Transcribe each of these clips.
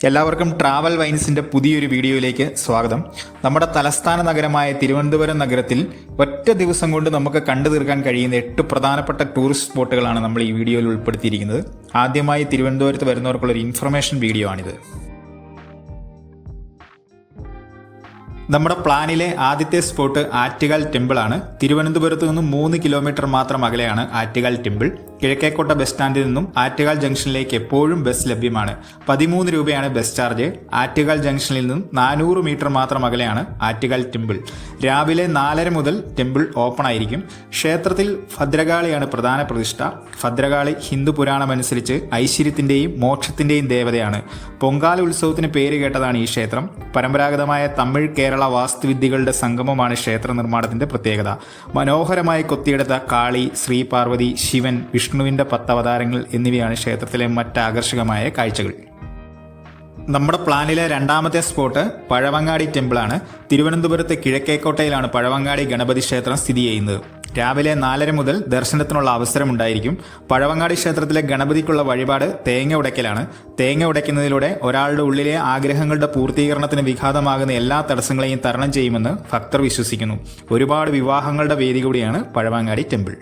എല്ലാവർക്കും ട്രാവൽ വൈൻസിന്റെ പുതിയൊരു വീഡിയോയിലേക്ക് സ്വാഗതം. നമ്മുടെ തലസ്ഥാന നഗരമായ തിരുവനന്തപുരം നഗരത്തിൽ ഒറ്റ ദിവസം കൊണ്ട് നമുക്ക് കണ്ടു തീർക്കാൻ കഴിയുന്ന എട്ട് പ്രധാനപ്പെട്ട ടൂറിസ്റ്റ് സ്പോട്ടുകളാണ് നമ്മൾ ഈ വീഡിയോയിൽ ഉൾപ്പെടുത്തിയിരിക്കുന്നത്. ആദ്യമായി തിരുവനന്തപുരത്ത് വരുന്നവർക്കുള്ള ഒരു ഇൻഫർമേഷൻ വീഡിയോ ആണിത്. നമ്മുടെ പ്ലാനിലെ ആദ്യത്തെ സ്പോട്ട് ആറ്റുകാൽ ടെമ്പിൾ ആണ് തിരുവനന്തപുരത്ത് നിന്ന് മൂന്ന് കിലോമീറ്റർ മാത്രം അകലെയാണ് ആറ്റുകാൽ ടെമ്പിൾ. കിഴക്കേക്കോട്ട ബസ് സ്റ്റാൻഡിൽ നിന്നും ആറ്റുകാൽ ജംഗ്ഷനിലേക്ക് എപ്പോഴും ബസ് ലഭ്യമാണ്. പതിമൂന്ന് രൂപയാണ് ബസ് ചാർജ് ആറ്റുകാൽ ജംഗ്ഷനിൽ നിന്നും നാനൂറ് മീറ്റർ മാത്രം അകലെയാണ് ആറ്റുകാൽ ടെമ്പിൾ രാവിലെ നാലര മുതൽ ടെമ്പിൾ ഓപ്പൺ ആയിരിക്കും. ക്ഷേത്രത്തിൽ ഭദ്രകാളിയാണ് പ്രധാന പ്രതിഷ്ഠ. ഭദ്രകാളി ഹിന്ദു പുരാണം അനുസരിച്ച് ഐശ്വര്യത്തിന്റെയും മോക്ഷത്തിന്റെയും ദേവതയാണ്. പൊങ്കാല ഉത്സവത്തിന് പേര് കേട്ടതാണ് ഈ ക്ഷേത്രം. പരമ്പരാഗതമായ തമിഴ് കേരള വാസ്തുവിദ്യകളുടെ സംഗമമാണ് ക്ഷേത്ര നിർമ്മാണത്തിന്റെ പ്രത്യേകത. മനോഹരമായി കൊത്തിയെടുത്ത കാളി ശ്രീ പാർവതി ശിവൻ വിഷ്ണുവിന്റെ പത്തവതാരങ്ങൾ എന്നിവയാണ് ക്ഷേത്രത്തിലെ മറ്റ് ആകർഷകമായ കാഴ്ചകൾ. നമ്മുടെ പ്ലാനിലെ രണ്ടാമത്തെ സ്പോട്ട് പഴവങ്ങാടി ടെമ്പിളാണ്. തിരുവനന്തപുരത്ത് കിഴക്കേക്കോട്ടയിലാണ് പഴവങ്ങാടി ഗണപതി ക്ഷേത്രം സ്ഥിതി ചെയ്യുന്നത്. രാവിലെ നാലര മുതൽ ദർശനത്തിനുള്ള അവസരമുണ്ടായിരിക്കും. പഴവങ്ങാടി ക്ഷേത്രത്തിലെ ഗണപതിക്കുള്ള വഴിപാട് തേങ്ങ ഉടയ്ക്കലാണ്. തേങ്ങ ഉടയ്ക്കുന്നതിലൂടെ ഒരാളുടെ ഉള്ളിലെ ആഗ്രഹങ്ങളുടെ പൂർത്തീകരണത്തിന് വിഘാതമാകുന്ന എല്ലാ തടസ്സങ്ങളെയും തരണം ചെയ്യുമെന്ന് ഭക്തർ വിശ്വസിക്കുന്നു. ഒരുപാട് വിവാഹങ്ങളുടെ വേദി കൂടിയാണ് പഴവങ്ങാടി ടെമ്പിൾ.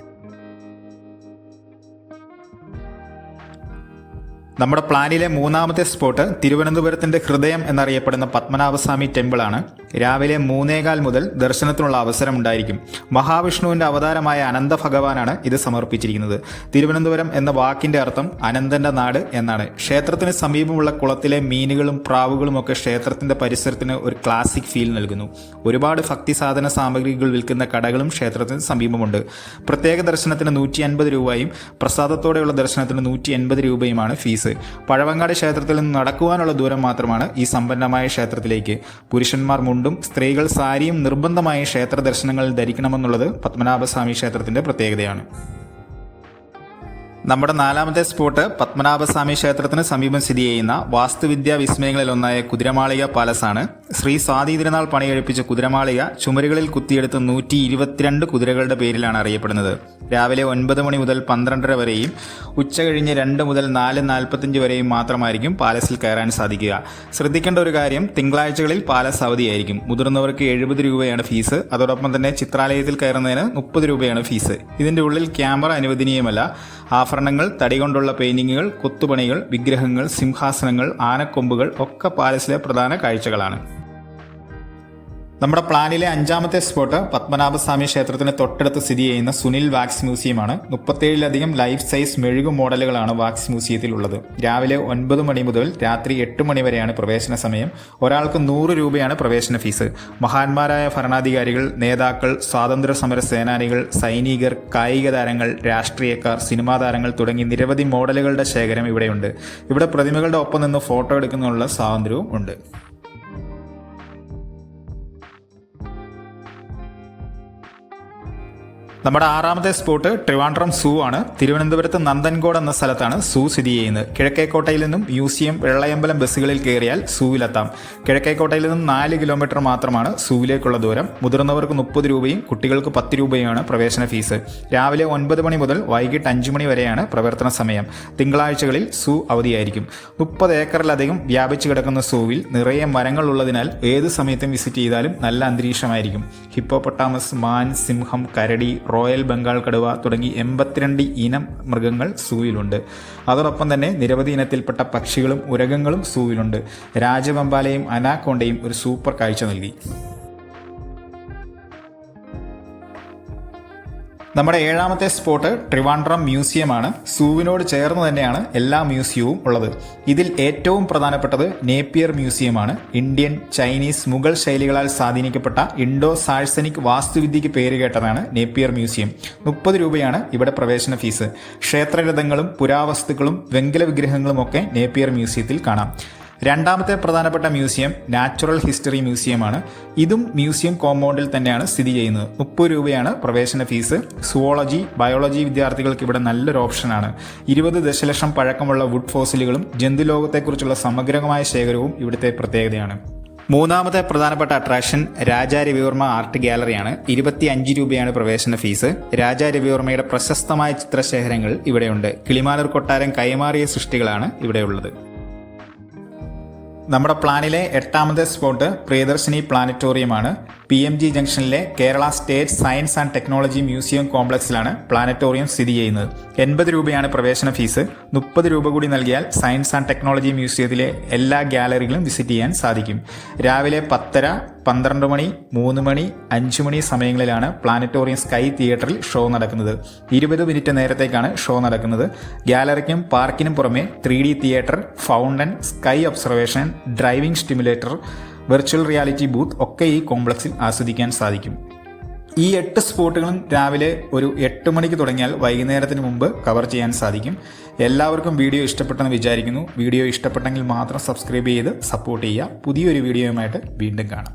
നമ്മുടെ പ്ലാനിലെ മൂന്നാമത്തെ സ്പോട്ട് തിരുവനന്തപുരത്തിന്റെ ഹൃദയം എന്നറിയപ്പെടുന്ന പത്മനാഭസ്വാമി ടെമ്പിളാണ്. രാവിലെ മൂന്നേകാൽ മുതൽ ദർശനത്തിനുള്ള അവസരം ഉണ്ടായിരിക്കും മഹാവിഷ്ണുവിന്റെ അവതാരമായ അനന്ത ഭഗവാനാണ് ഇത് സമർപ്പിച്ചിരിക്കുന്നത്. തിരുവനന്തപുരം എന്ന വാക്കിന്റെ അർത്ഥം അനന്തന്റെ നാട് എന്നാണ്. ക്ഷേത്രത്തിന് സമീപമുള്ള കുളത്തിലെ മീനുകളും പ്രാവുകളും ഒക്കെ ക്ഷേത്രത്തിന്റെ പരിസരത്തിന് ഒരു ക്ലാസിക് ഫീൽ നൽകുന്നു. ഒരുപാട് ഭക്തി സാധന സാമഗ്രികൾ വിൽക്കുന്ന കടകളും ക്ഷേത്രത്തിന് സമീപമുണ്ട്. പ്രത്യേക ദർശനത്തിന് നൂറ്റി അൻപത് രൂപയും പ്രസാദത്തോടെയുള്ള ദർശനത്തിന് നൂറ്റി എൺപത് രൂപയുമാണ് ഫീസ്. പഴവങ്ങാട് ക്ഷേത്രത്തിൽ നിന്ന് നടക്കുവാനുള്ള ദൂരം മാത്രമാണ് ഈ സമ്പന്നമായ ക്ഷേത്രത്തിലേക്ക്. പുരുഷന്മാർ മുണ്ടും സ്ത്രീകൾ സാരിയും നിർബന്ധമായി ക്ഷേത്ര ദർശനങ്ങളിൽ ധരിക്കണമെന്നുള്ളത് പത്മനാഭസ്വാമി ക്ഷേത്രത്തിന്റെ പ്രത്യേകതയാണ്. നമ്മുടെ നാലാമത്തെ സ്പോട്ട് പത്മനാഭസ്വാമി ക്ഷേത്രത്തിന് സമീപം സ്ഥിതി ചെയ്യുന്ന വാസ്തുവിദ്യാ വിസ്മയങ്ങളിലൊന്നായ കുതിരമാളിക പാലസ് ആണ് ശ്രീ സ്വാതി തിരുനാൾ പണിയെഴുപ്പിച്ച കുതിരമാളിക ചുമരുകളിൽ കുത്തിയെടുത്ത് നൂറ്റി ഇരുപത്തിരണ്ട് കുതിരകളുടെ പേരിലാണ് അറിയപ്പെടുന്നത്. രാവിലെ ഒൻപത് മണി മുതൽ പന്ത്രണ്ടര വരെയും ഉച്ച കഴിഞ്ഞ് രണ്ട് മുതൽ നാല് നാൽപ്പത്തഞ്ച് വരെയും മാത്രമായിരിക്കും പാലസിൽ കയറാൻ സാധിക്കുക. ശ്രദ്ധിക്കേണ്ട ഒരു കാര്യം തിങ്കളാഴ്ചകളിൽ പാലസ് അവധിയായിരിക്കും. മുതിർന്നവർക്ക് എഴുപത് രൂപയാണ് ഫീസ്. അതോടൊപ്പം തന്നെ ചിത്രാലയത്തിൽ കയറുന്നതിന് മുപ്പത് രൂപയാണ് ഫീസ്. ഇതിന്റെ ഉള്ളിൽ ക്യാമറ അനുവദനീയമല്ല. ആഭരണങ്ങൾ തടി കൊണ്ടുള്ള പെയിന്റിങ്ങുകൾ കൊത്തുപണികൾ വിഗ്രഹങ്ങൾ സിംഹാസനങ്ങൾ ആനക്കൊമ്പുകൾ ഒക്കെ പാലസിലെ പ്രധാന കാഴ്ചകളാണ്. നമ്മുടെ പ്ലാനിലെ അഞ്ചാമത്തെ സ്പോട്ട് പത്മനാഭസ്വാമി ക്ഷേത്രത്തിന് തൊട്ടടുത്ത് സ്ഥിതി ചെയ്യുന്ന സുനിൽ വാക്സ് മ്യൂസിയമാണ് മുപ്പത്തേഴിലധികം ലൈഫ് സൈസ് മെഴുകു മോഡലുകളാണ് വാക്സ് മ്യൂസിയത്തിൽ ഉള്ളത്. രാവിലെ ഒൻപത് മണി മുതൽ രാത്രി എട്ട് മണി വരെയാണ് പ്രവേശന സമയം. ഒരാൾക്ക് നൂറ് രൂപയാണ് പ്രവേശന ഫീസ്. മഹാന്മാരായ ഭരണാധികാരികൾ നേതാക്കൾ സ്വാതന്ത്ര്യ സമര സേനാനികൾ സൈനികർ കായിക താരങ്ങൾ രാഷ്ട്രീയക്കാർ സിനിമാ താരങ്ങൾ തുടങ്ങി നിരവധി മോഡലുകളുടെ ശേഖരം ഇവിടെയുണ്ട്. ഇവിടെ പ്രതിമകളുടെ ഒപ്പം നിന്ന് ഫോട്ടോ എടുക്കുന്നതിനുള്ള സ്വാതന്ത്ര്യവും ഉണ്ട്. നമ്മുടെ ആറാമത്തെ സ്പോട്ട് ട്രിവാൻഡ്രം സൂ ആണ്. തിരുവനന്തപുരത്ത് നന്ദൻകോട് എന്ന സ്ഥലത്താണ് സൂ സ്ഥിതി ചെയ്യുന്നത്. കിഴക്കേക്കോട്ടയിൽ നിന്നും മ്യൂസിയം വെള്ളയമ്പലം ബസ്സുകളിൽ കയറിയാൽ സൂവിലെത്താം. കിഴക്കേക്കോട്ടയിൽ നിന്നും നാല് കിലോമീറ്റർ മാത്രമാണ് സൂവിലേക്കുള്ള ദൂരം. മുതിർന്നവർക്ക് മുപ്പത് രൂപയും കുട്ടികൾക്ക് പത്ത് രൂപയുമാണ് പ്രവേശന ഫീസ്. രാവിലെ ഒൻപത് മണി മുതൽ വൈകിട്ട് അഞ്ച് മണി വരെയാണ് പ്രവർത്തന സമയം. തിങ്കളാഴ്ചകളിൽ സൂ അവധിയായിരിക്കും. മുപ്പത് ഏക്കറിലധികം വ്യാപിച്ചു കിടക്കുന്ന സൂവിൽ നിറയെ മരങ്ങൾ ഉള്ളതിനാൽ ഏത് സമയത്തും വിസിറ്റ് ചെയ്താലും നല്ല അന്തരീക്ഷമായിരിക്കും. ഹിപ്പോപ്പൊട്ടാമസ് മാൻ സിംഹം കരടി റോയൽ ബംഗാൾ കടുവ തുടങ്ങി എൺപത്തിരണ്ട് ഇനം മൃഗങ്ങൾ സൂവിലുണ്ട്. അതോടൊപ്പം തന്നെ നിരവധി ഇനത്തിൽപ്പെട്ട പക്ഷികളും ഉരകങ്ങളും സൂവിലുണ്ട്. രാജവമ്പാലയും അനാക്കോണ്ടയും ഒരു സൂപ്പർ കാഴ്ച നൽകി. നമ്മുടെ ഏഴാമത്തെ സ്പോട്ട് ട്രിവാൻഡ്രം മ്യൂസിയമാണ്. സൂവിനോട് ചേർന്ന് തന്നെയാണ് എല്ലാ മ്യൂസിയവും ഉള്ളത്. ഇതിൽ ഏറ്റവും പ്രധാനപ്പെട്ടത് നേപ്പിയർ മ്യൂസിയമാണ്. ഇന്ത്യൻ ചൈനീസ് മുഗൾ ശൈലികളാൽ സ്വാധീനിക്കപ്പെട്ട ഇൻഡോ സാഴ്സനിക് വാസ്തുവിദ്യയ്ക്ക് പേരുകേട്ടതാണ് നേപ്പിയർ മ്യൂസിയം. മുപ്പത് രൂപയാണ് ഇവിടെ പ്രവേശന ഫീസ്. ക്ഷേത്രരഥങ്ങളും പുരാവസ്തുക്കളും വെങ്കല വിഗ്രഹങ്ങളും ഒക്കെ നേപ്പിയർ മ്യൂസിയത്തിൽ കാണാം. രണ്ടാമത്തെ പ്രധാനപ്പെട്ട മ്യൂസിയം നാച്ചുറൽ ഹിസ്റ്ററി മ്യൂസിയമാണ്. ഇതും മ്യൂസിയം കോമ്പൗണ്ടിൽ തന്നെയാണ് സ്ഥിതി ചെയ്യുന്നത്. മുപ്പത് രൂപയാണ് പ്രവേശന ഫീസ്. സുവോളജി ബയോളജി വിദ്യാർത്ഥികൾക്ക് ഇവിടെ നല്ലൊരു ഓപ്ഷനാണ് ഇരുപത് ദശലക്ഷം പഴക്കമുള്ള വുഡ് ഫോസിലുകളും ജന്തുലോകത്തെക്കുറിച്ചുള്ള സമഗ്രമായ ശേഖരവും ഇവിടുത്തെ പ്രത്യേകതയാണ്. മൂന്നാമത്തെ പ്രധാനപ്പെട്ട അട്രാക്ഷൻ രാജാ രവിവർമ്മ ആർട്ട് ഗാലറിയാണ്. ഇരുപത്തി അഞ്ച് രൂപയാണ് പ്രവേശന ഫീസ്. രാജാ രവിവർമ്മയുടെ പ്രശസ്തമായ ചിത്രശേഖരങ്ങൾ ഇവിടെയുണ്ട്. കിളിമാനൂർ കൊട്ടാരം കൈമാറിയ സൃഷ്ടികളാണ് ഇവിടെയുള്ളത്. നമ്മുടെ പ്ലാനിലെ എട്ടാമത്തെ സ്പോട്ട് പ്രിയദർശിനി പ്ലാനറ്റോറിയമാണ്. പി എം ജി ജംഗ്ഷനിലെ Kerala state science and technology museum കോംപ്ലക്സിലാണ് planetarium സ്ഥിതി ചെയ്യുന്നത്. എൺപത് രൂപയാണ് പ്രവേശന ഫീസ്. മുപ്പത് രൂപ കൂടി നൽകിയാൽ സയൻസ് ആൻഡ് ടെക്നോളജി മ്യൂസിയത്തിലെ എല്ലാ ഗാലറികളും വിസിറ്റ് ചെയ്യാൻ സാധിക്കും. രാവിലെ പത്തര പന്ത്രണ്ട് മണി മൂന്ന് മണി അഞ്ച് മണി സമയങ്ങളിലാണ് പ്ലാനറ്റോറിയം സ്കൈ തിയേറ്ററിൽ ഷോ നടക്കുന്നത്. ഇരുപത് മിനിറ്റ് നേരത്തേക്കാണ് ഷോ നടക്കുന്നത്. ഗാലറിക്കും പാർക്കിനും പുറമെ three theatre fountain sky observation driving stimulator virtual reality booth ഒക്കെ ഈ കോംപ്ലക്സിൽ ആസ്വദിക്കാൻ സാധിക്കും. ഈ എട്ട് സ്പോട്ടുകളും രാവിലെ ഒരു എട്ട് മണിക്ക് തുടങ്ങിയാൽ വൈകുന്നേരത്തിന് മുമ്പ് കവർ ചെയ്യാൻ സാധിക്കും. എല്ലാവർക്കും വീഡിയോ ഇഷ്ടപ്പെട്ടെന്ന് വിചാരിക്കുന്നു. വീഡിയോ ഇഷ്ടപ്പെട്ടെങ്കിൽ മാത്രം സബ്സ്ക്രൈബ് ചെയ്ത് സപ്പോർട്ട് ചെയ്യുക. പുതിയൊരു വീഡിയോയുമായിട്ട് വീണ്ടും കാണാം.